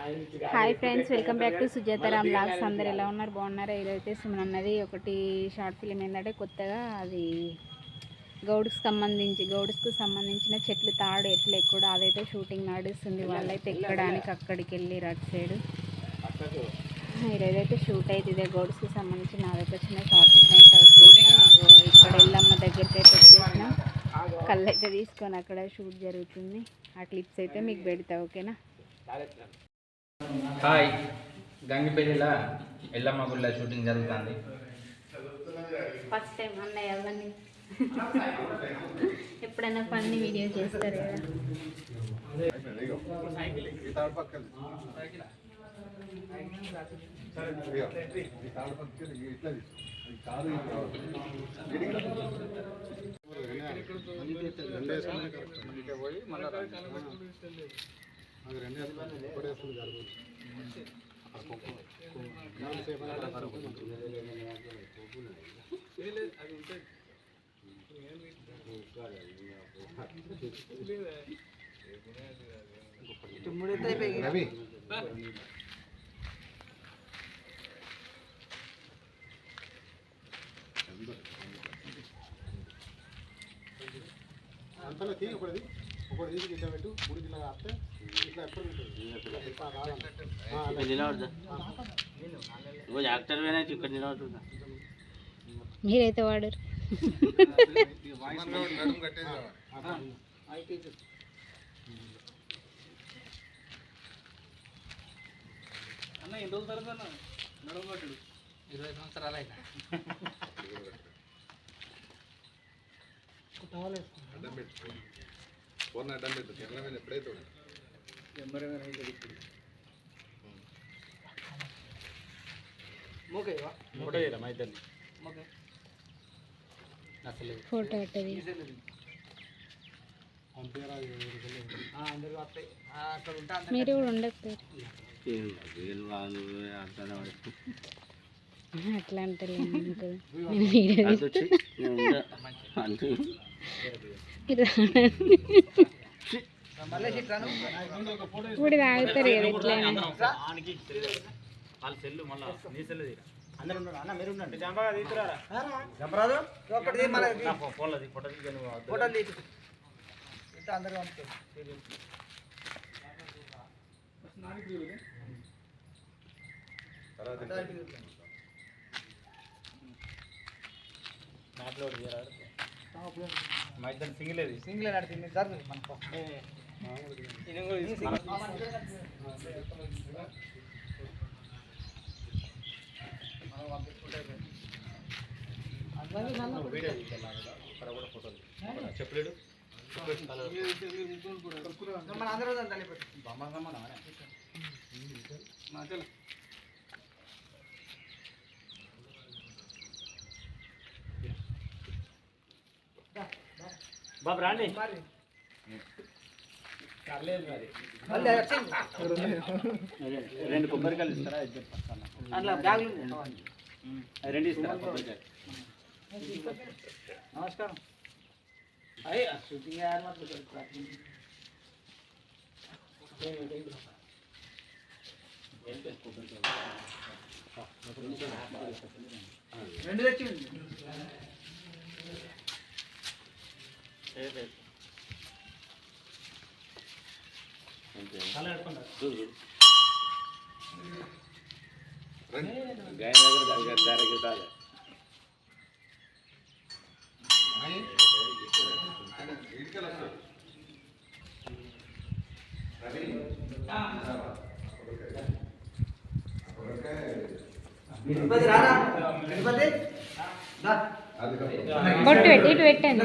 Hi friends welcome back to Sujataram blogs అందరు ఎలా ఉన్నారు? బాగున్నారా? ఈరోజైతే సుమన్ అన్నది. ఒకటి షార్ట్ ఫిలిం ఏంటంటే కొత్తగా అది గౌడ్స్కి సంబంధించి గౌడ్స్కి సంబంధించిన చెట్లు తాడు ఎట్లు ఎక్కడ అదైతే షూటింగ్ నడుస్తుంది. వాళ్ళైతే ఎక్కడానికి అక్కడికి వెళ్ళి అటు సైడ్. ఈరోజైతే షూట్ అయితే ఇదే గౌడ్స్కి సంబంధించిన అదైతే చిన్న షార్ట్ ఫిల్మ్ అయితే ఇక్కడ ఎల్లమ్మ దగ్గరికి అయితే వచ్చేసిన. కళ్ళు అయితే తీసుకొని అక్కడ షూట్ జరుగుతుంది. ఆ క్లిప్స్ అయితే మీకు పెడతా ఓకేనా? హాయ్. గంగిపల్లిలో ఎల్లమ్మ గుళ్ళ షూటింగ్ జరుగుతుంది. ఫస్ట్ టైం అన్నయ్య అవన్నీ ఎప్పుడైనా ఫన్నీ వీడియో చేస్తారు? కదా రవి. అంతలో తీసి ఒకటి తీసి ఇట్లా పెట్టు మూడు కిలో కాస్తే ఇట్లా ఎప్పుడు ఉంటుంది ఇట్లా రాదంట. ఆ, అలా. యాక్టర్ వేరే ఇక్కడ నిలబడుతుందా మీరైతే వాడరు ఆ, అన్న ఎన్ని రోజుల తర్వాత అన్న నడవబడ్డాడు ఇరవై సంవత్సరాలు అయినా అడ్డం పెట్టు ఫోన్ అడ్డం పెట్టు కెమెరామెన్ ఎప్పుడైతే ఉంటాడు. ఫోటో అట్టది మీరు కూడా ఉండకపోయారు అట్లా అంటే మీరు ఇప్పుడు తాగుతారు కదా ఎట్లయినా వాళ్ళ సెల్లు మళ్ళా నీ సెల్లు తీరా మా ఇద్దరు సింగిల్ అది సింగిల్ నడిచింది. జరుగుతుంది మనకు చెప్పలేడు మన అందరూ బొమ్మ బాబు రాండి. రెండు కొబ్బరికాయలు ఇస్తారా? ఇద్దరు అట్లా బ్యాగులు రెండు ఇస్తారా కొబ్బరికాయలు? నమస్కారం. అయ్యి. షూటింగ్ రెండు తెచ్చి బొట్టు పెట్టి ఇటు పెట్టండి.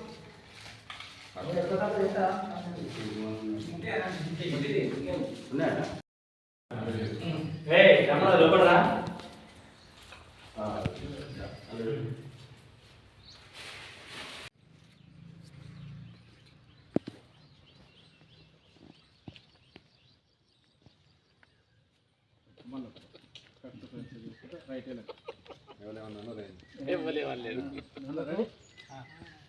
ముతాల్ ముతాల్ ఉన్నాయా? ఓకే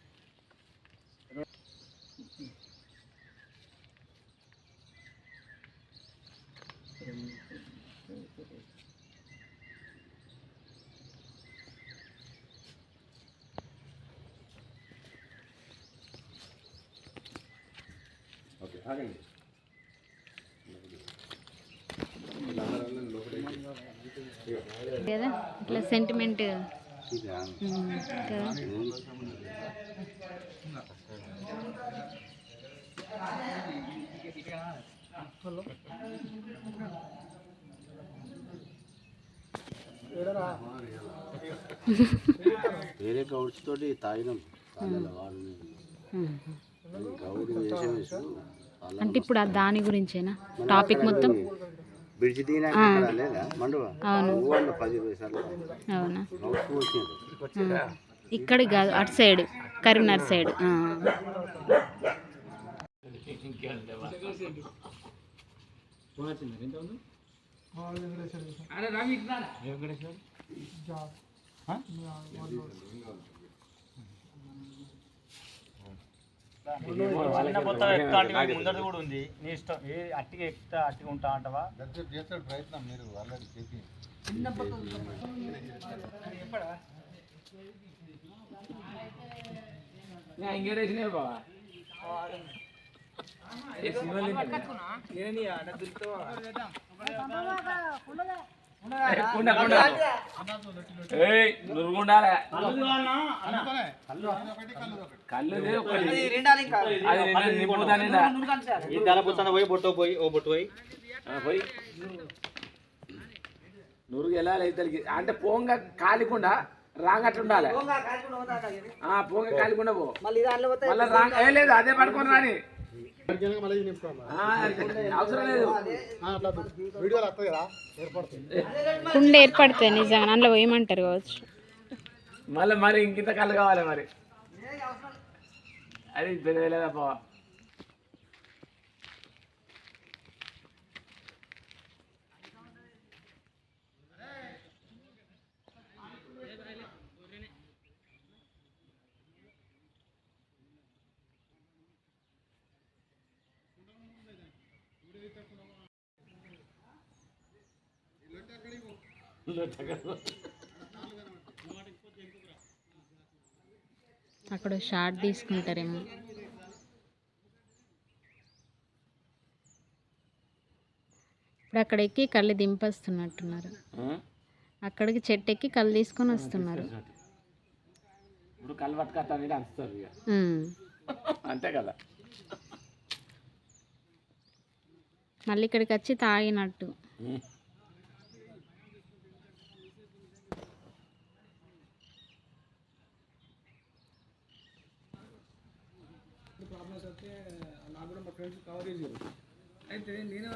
ఆగండి కదా? ఇట్లా సెంటిమెంట్ వేరే గౌడ్స్ తోటి తాగినాం. గౌడి వేషం వేసు. అంటే ఇప్పుడు ఆ దాని గురించేనా? టాపిక్ మొత్తం? అవును. కాదు. అటు సైడ్ కరీంనగర్ సైడ్. చిన్న కూడా ఉంది. నీ ఇష్టం. ఏ అట్టిగా ఎక్కుతా అట్టిగా ఉంటా అంటవా? చేస్తాడు ప్రయత్నం మీరు ఆల్రెడీ చేసి. ఈ ధనపుచ్చాన పోయి బొట్టు పోయి ఓ బొట్టు పోయి పోయి నురుగు ఎలా ఇద్దరికి అంటే పోంగ కాలికుండా రాంగట్లుండాలి ఆ, పోంగ కాలికుండా పో మళ్ళీ రాంగ లేదు అదే పడుకొని రాని కుండ ఏర్పడుతుంది నిజంగా అందులో పోయమంటారు కావచ్చు? మళ్ళీ మరి ఇంకింత కళ్ళు కావాలి మరి. అది పెద్ద అక్కడ షార్ట్ తీసుకుంటారేమో. ఇప్పుడు అక్కడ ఎక్కి కళ్ళు దింపేస్తున్నట్టున్నారు. అక్కడికి చెట్టు ఎక్కి కళ్ళు తీసుకొని వస్తున్నారు. ఇప్పుడు కళ్ళు. అంతే కదా. మళ్ళీ ఇక్కడికి వచ్చి తాగినట్టు అయితే నేను